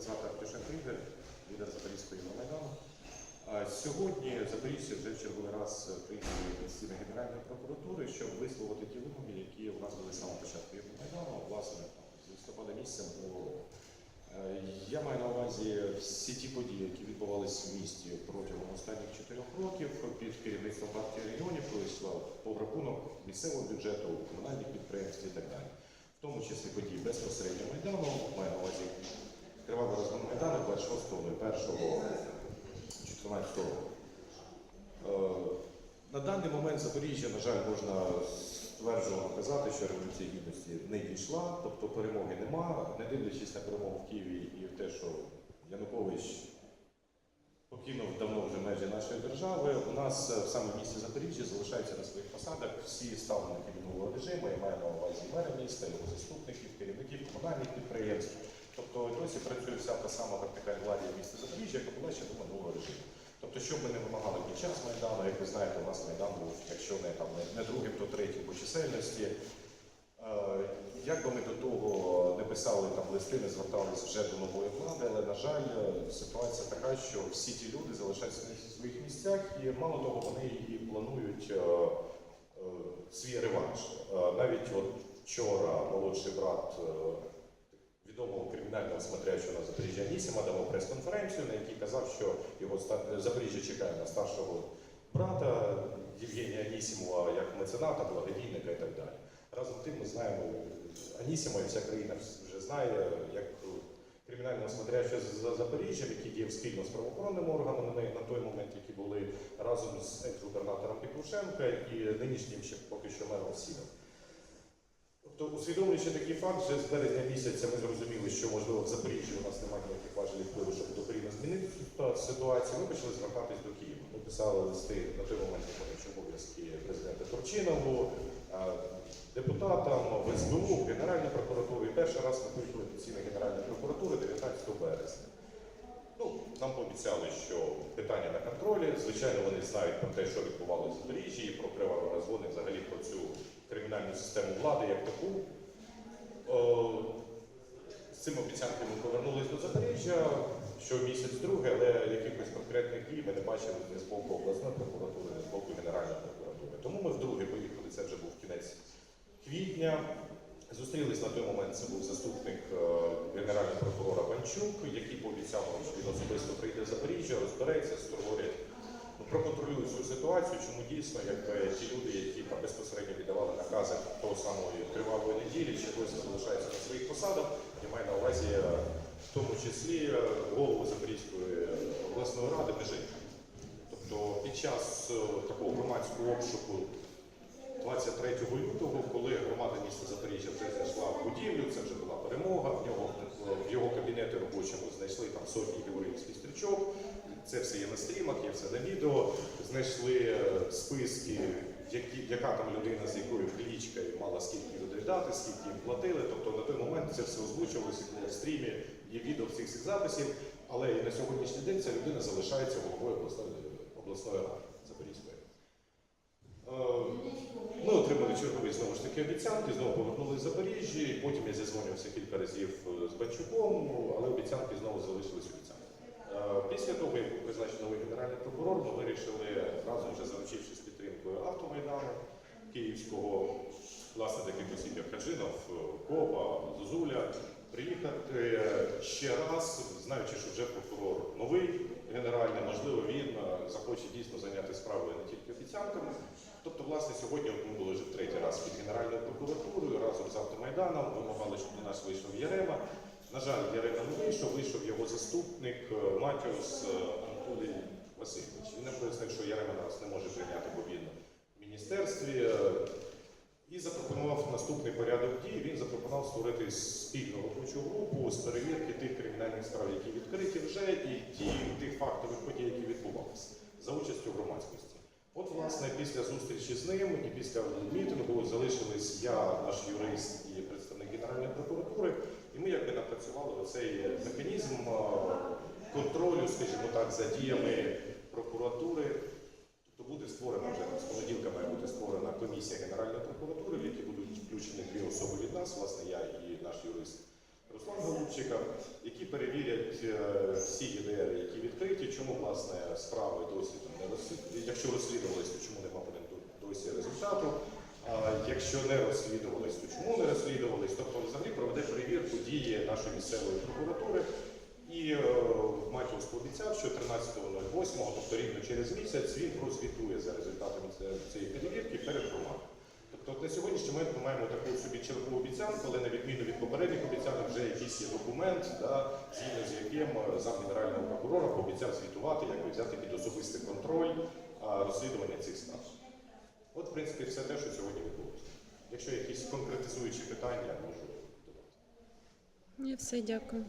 Мене звати Артюшенко Ігор, лідер Запорізького Євромайдану. А Сьогодні запоріжці вже в черговий раз приїхали до Генеральної прокуратури, щоб висловити ті вимоги, які у нас були з самого початку Євромайдану, власне, з листопада місяця минулого року. Е, Я маю на увазі всі ті події, які відбувалися в місті протягом останніх чотирьох років під керівництвом партії регіонів, коли по рахунок місцевого бюджету, комунальних підприємств і так далі. В тому числі події безпосередньо Майдану, маю на увазі кривавий розгон Майдану 26.01.14 року. Е, На даний момент Запоріжжя, на жаль, можна стверджувано казати, що революція гідності не дійшла, тобто перемоги нема, не дивлячись на перемогу в Києві і в те, що Янукович покинув давно вже межі нашої держави. У нас е, в місті Запоріжжя залишаються на своїх посадах всі ставленики минулого режиму, я маю на увазі мера міста, його заступників, керівників комунальних підприємств. Тобто досі працює вся та сама вертикаль влади в місті Запоріжжя, яка була ще до минулого режиму. Тобто, що б ми не вимагали під час Майдану, як ви знаєте, у нас Майдан був, якщо не там не- другим, то третім по чисельності. Е, Як би ми до того не писали там листи, не зверталися вже до нової влади, але на жаль, ситуація така, що всі ті люди залишаються на своїх місцях, і мало того, вони і планують е, е, свій реванш. Е, Навіть от вчора молодший брат е, відомого кримінального смотрящого на Запоріжжя Анісіма давав прес-конференцію, на якій казав, що його Запоріжжя чекає на старшого брата Євгенія Анісімова як мецената, благодійника і так далі. Разом тим ми знаємо Анісіма, і вся країна вже знає, як кримінального смотрящого за Запоріжжям, який діяв спільно з правоохоронними органами на той момент, які були разом з екс-губернатором Петрушенка і нинішнім ще поки що мером Сіном. Тобто, усвідомлюючи такий факт, вже з березня місяця ми зрозуміли, що можливо в Запоріжжі у нас немає ніяких важелів впливу, щоб докорінно змінити ситуацію. Ми почали звертатись до Києва. Ми писали листи на той момент виконуючи обов'язки президента Турчинову, депутатам, в СБУ, в Генеральну. І перший раз ми прийшли до ціни Генеральної прокуратури 19 березня. Нам пообіцяли, що питання на контролі. Звичайно, вони знають про те, що відбувалося в Запоріжжі, і про криваві розгони, взагалі про цю кримінальну систему влади як таку. З цим обіцянками ми повернулись до Запоріжжя, що місяць другий, але якихось конкретних дій ми не бачили ні з боку обласної прокуратури, ні з боку Генеральної прокуратури. Тому ми вдруге поїхали, це вже був кінець квітня. Зустрілись на той момент, це був заступник е, генерального прокурора Панчук, який пообіцяв, що він особисто прийде в Запоріжжя, розбереться, створить, ну, проконтролює цю ситуацію, чому дійсно, якби ті люди, які там безпосередньо віддавали накази того самої кривавої неділі, ще досі залишаються на своїх посадах. Я маю на увазі е, в тому числі е, голову Запорізької обласної ради Межинка. Тобто під час такого громадського обшуку 23 лютого, коли громада міста Запоріжжя вже зайшла в будівлю, це вже була перемога. В нього в його кабінеті робочому знайшли там сотні георгіївських стрічок. Це все є на стрімах, є все на відео. Знайшли е, списки, які, яка там людина з якою клічкою мала скільки людей дати, скільки їм платили. Тобто на той момент це все озвучувалося в стрімі, є відео всіх цих записів. Але і на сьогоднішній день ця людина залишається головою обласної, обласної ради Запорізької. Е, ми чергові знову ж таки обіцянки, знову повернулися в Запоріжжя, і потім я зізвонювався кілька разів е, з Банчуком, але обіцянки знову залишились обіцянки. Е, Після того, як був призначений новий генеральний прокурор, ми вирішили разом вже заручившись підтримкою автомайдану Київського, власне, таких осіб, як Хаджинов, е, Копа, Зозуля, приїхати ще раз, знаючи, що вже прокурор новий генеральний, можливо, він захоче дійсно зайняти справою не тільки обіцянками. Тобто, власне, сьогодні ми були вже в третій раз під Генеральною прокуратурою разом вимагали, щоб до нас вийшов Ярема. На жаль, Ярема не вийшов, вийшов його заступник е, Матіос е, Анатолій Васильович. Він нам пояснив, що Ярема нас не може прийняти, бо він в міністерстві. е, І запропонував наступний порядок дій. Він запропонував створити спільну робочу групу з перевірки тих кримінальних справ, які відкриті вже, і ті, тих фактових подій, які відбувалися за участю громадськості. От, власне, після зустрічі з ним і після мітингу залишились я, наш юрист і представник Генеральної прокуратури, і напрацювали оцей механізм е, контролю, скажімо так, за діями прокуратури. Тобто буде створена вже з понеділка має бути створена комісія Генеральної прокуратури, в якій будуть включені дві особи від нас, власне, я і наш юрист Руслан Голубчика, які перевірять е, всі ЄДР, які відкриті, чому власне справи досі не розслідувалися, якщо розслідувались, то чому нема по ним до- досі результату. Якщо не розслідувались, то чому не розслідувались? Тобто, взагалі проведе перевірку дії нашої місцевої прокуратури. І е, Матіус пообіцяв, що 13.08, тобто рівно через місяць, він прозвітує за результатами цієї перевірки перед громадою. Тобто на сьогоднішній момент ми маємо таку собі чергову обіцянку, але на відміну від попередніх обіцянок вже якийсь є документ, да, згідно з яким е, зам генерального прокурора пообіцяв звітувати, як взяти під особистий контроль розслідування цих справ. От, в принципі, все те, що сьогодні відбулося. Якщо якісь конкретизуючі питання, можу додати. Ні, все, дякую.